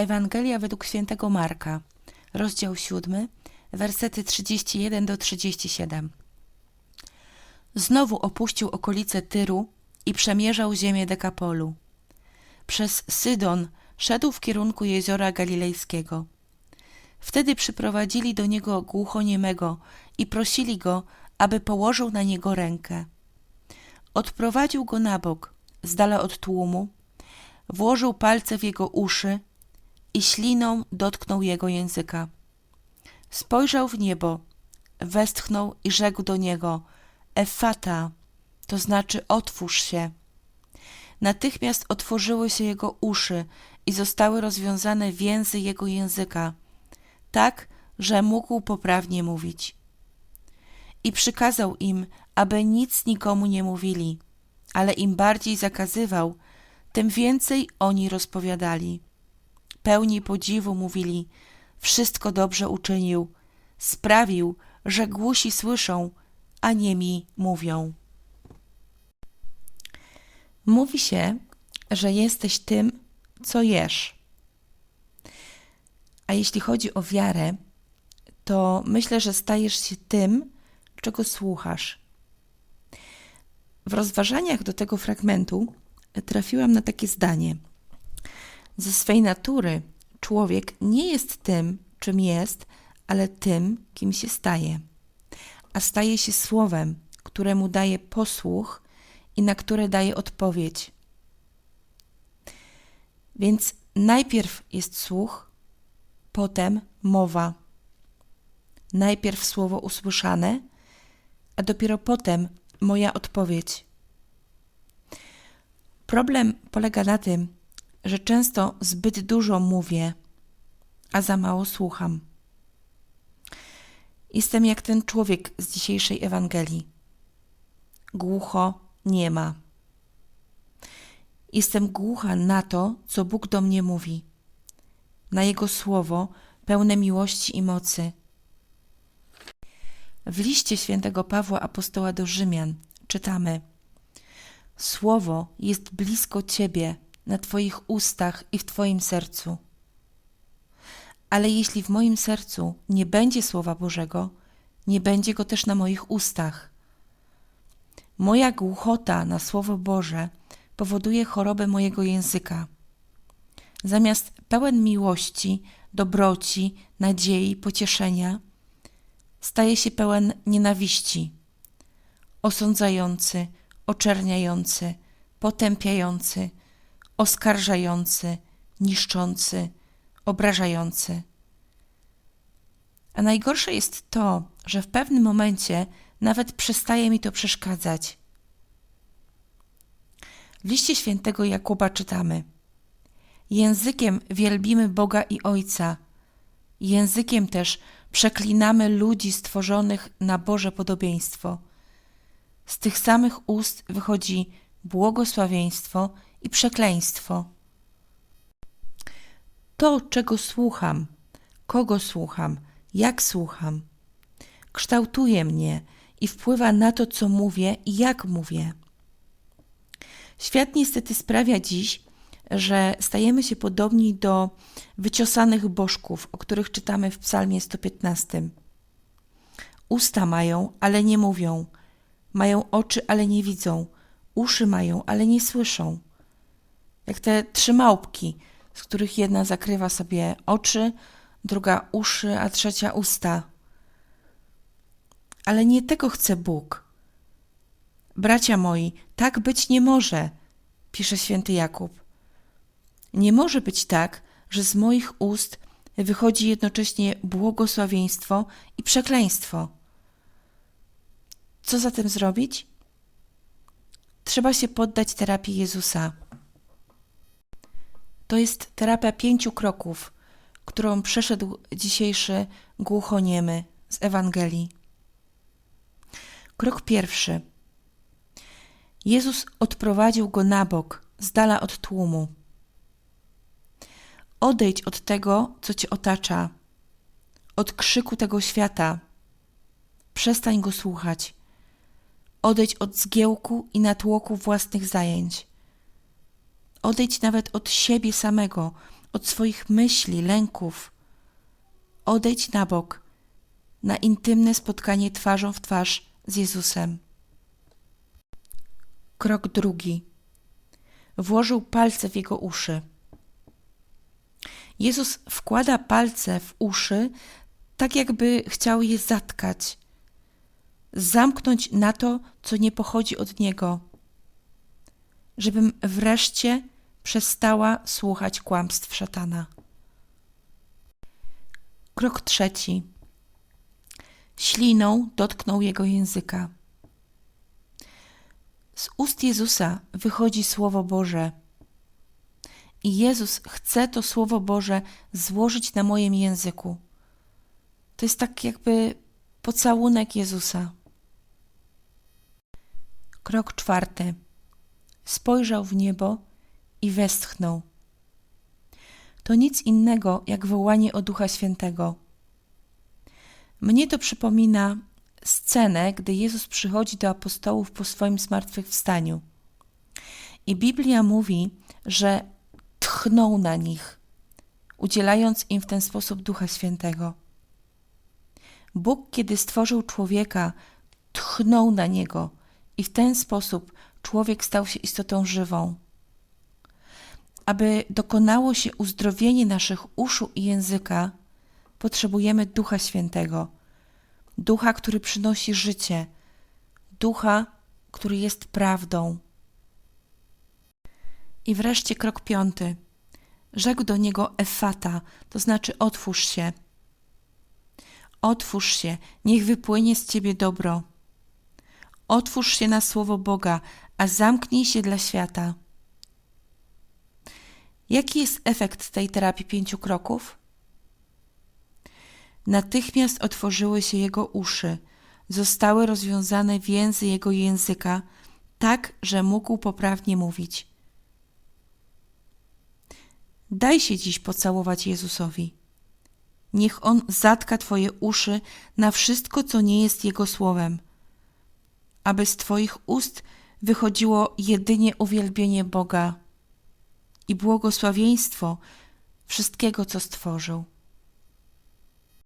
Ewangelia według świętego Marka, rozdział 7, wersety 31 do 37. Znowu opuścił okolice Tyru i przemierzał ziemię Dekapolu. Przez Sydon szedł w kierunku jeziora Galilejskiego. Wtedy przyprowadzili do niego głuchoniemego i prosili go, aby położył na niego rękę. Odprowadził go na bok, z dala od tłumu, włożył palce w jego uszy i śliną dotknął jego języka. Spojrzał w niebo, westchnął i rzekł do niego: Efata, to znaczy otwórz się. Natychmiast otworzyły się jego uszy i zostały rozwiązane więzy jego języka, tak, że mógł poprawnie mówić. I przykazał im, aby nic nikomu nie mówili, ale im bardziej zakazywał, tym więcej oni rozpowiadali. Pełni podziwu mówili: Wszystko dobrze uczynił, sprawił, że głusi słyszą, a niemi mówią. Mówi się, że jesteś tym, co jesz. A jeśli chodzi o wiarę, to myślę, że stajesz się tym, czego słuchasz. W rozważaniach do tego fragmentu trafiłam na takie zdanie. Ze swej natury człowiek nie jest tym, czym jest, ale tym, kim się staje. A staje się słowem, któremu daje posłuch i na które daje odpowiedź. Więc najpierw jest słuch, potem mowa. Najpierw słowo usłyszane, a dopiero potem moja odpowiedź. Problem polega na tym, że często zbyt dużo mówię, a za mało słucham. Jestem jak ten człowiek z dzisiejszej Ewangelii. Głucho nie ma. Jestem głucha na to, co Bóg do mnie mówi, na Jego słowo pełne miłości i mocy. W liście świętego Pawła Apostoła do Rzymian czytamy: Słowo jest blisko Ciebie, na Twoich ustach i w Twoim sercu. Ale jeśli w moim sercu nie będzie Słowa Bożego, nie będzie go też na moich ustach. Moja głuchota na Słowo Boże powoduje chorobę mojego języka. Zamiast pełen miłości, dobroci, nadziei, pocieszenia, staje się pełen nienawiści, osądzający, oczerniający, potępiający, oskarżający, niszczący, obrażający. A najgorsze jest to, że w pewnym momencie nawet przestaje mi to przeszkadzać. W liście świętego Jakuba czytamy: Językiem wielbimy Boga i Ojca, językiem też przeklinamy ludzi stworzonych na Boże podobieństwo. Z tych samych ust wychodzi błogosławieństwo i przekleństwo. To, czego słucham, kogo słucham, jak słucham, kształtuje mnie i wpływa na to, co mówię i jak mówię. Świat niestety sprawia dziś, że stajemy się podobni do wyciosanych bożków, o których czytamy w Psalmie 115. Usta mają, ale nie mówią, mają oczy, ale nie widzą, uszy mają, ale nie słyszą. Jak te trzy małpki, z których jedna zakrywa sobie oczy, druga uszy, a trzecia usta. Ale nie tego chce Bóg. Bracia moi, tak być nie może, pisze święty Jakub. Nie może być tak, że z moich ust wychodzi jednocześnie błogosławieństwo i przekleństwo. Co zatem zrobić? Trzeba się poddać terapii Jezusa. To jest terapia pięciu kroków, którą przeszedł dzisiejszy głuchoniemy z Ewangelii. Krok pierwszy. Jezus odprowadził go na bok, z dala od tłumu. Odejdź od tego, co cię otacza, od krzyku tego świata. Przestań go słuchać. Odejdź od zgiełku i natłoku własnych zajęć. Odejdź nawet od siebie samego, od swoich myśli, lęków. Odejdź na bok, na intymne spotkanie twarzą w twarz z Jezusem. Krok drugi. Włożył palce w jego uszy. Jezus wkłada palce w uszy, tak jakby chciał je zatkać, zamknąć na to, co nie pochodzi od niego, żebym wreszcie przestała słuchać kłamstw szatana. Krok trzeci. Śliną dotknął jego języka. Z ust Jezusa wychodzi Słowo Boże. I Jezus chce to Słowo Boże złożyć na moim języku. To jest tak jakby pocałunek Jezusa. Krok czwarty. Spojrzał w niebo i westchnął. To nic innego jak wołanie o Ducha Świętego. Mnie to przypomina scenę, gdy Jezus przychodzi do apostołów po swoim zmartwychwstaniu. I Biblia mówi, że tchnął na nich, udzielając im w ten sposób Ducha Świętego. Bóg, kiedy stworzył człowieka, tchnął na niego i w ten sposób człowiek stał się istotą żywą. Aby dokonało się uzdrowienie naszych uszu i języka, potrzebujemy Ducha Świętego. Ducha, który przynosi życie, Ducha, który jest prawdą. I wreszcie krok piąty. Rzekł do niego Efata, to znaczy otwórz się. Otwórz się, niech wypłynie z ciebie dobro. Otwórz się na słowo Boga, a zamknij się dla świata. Jaki jest efekt tej terapii pięciu kroków? Natychmiast otworzyły się jego uszy, zostały rozwiązane więzy jego języka, tak, że mógł poprawnie mówić. Daj się dziś pocałować Jezusowi. Niech On zatka Twoje uszy na wszystko, co nie jest Jego słowem, aby z Twoich ust wychodziło jedynie uwielbienie Boga i błogosławieństwo wszystkiego, co stworzył.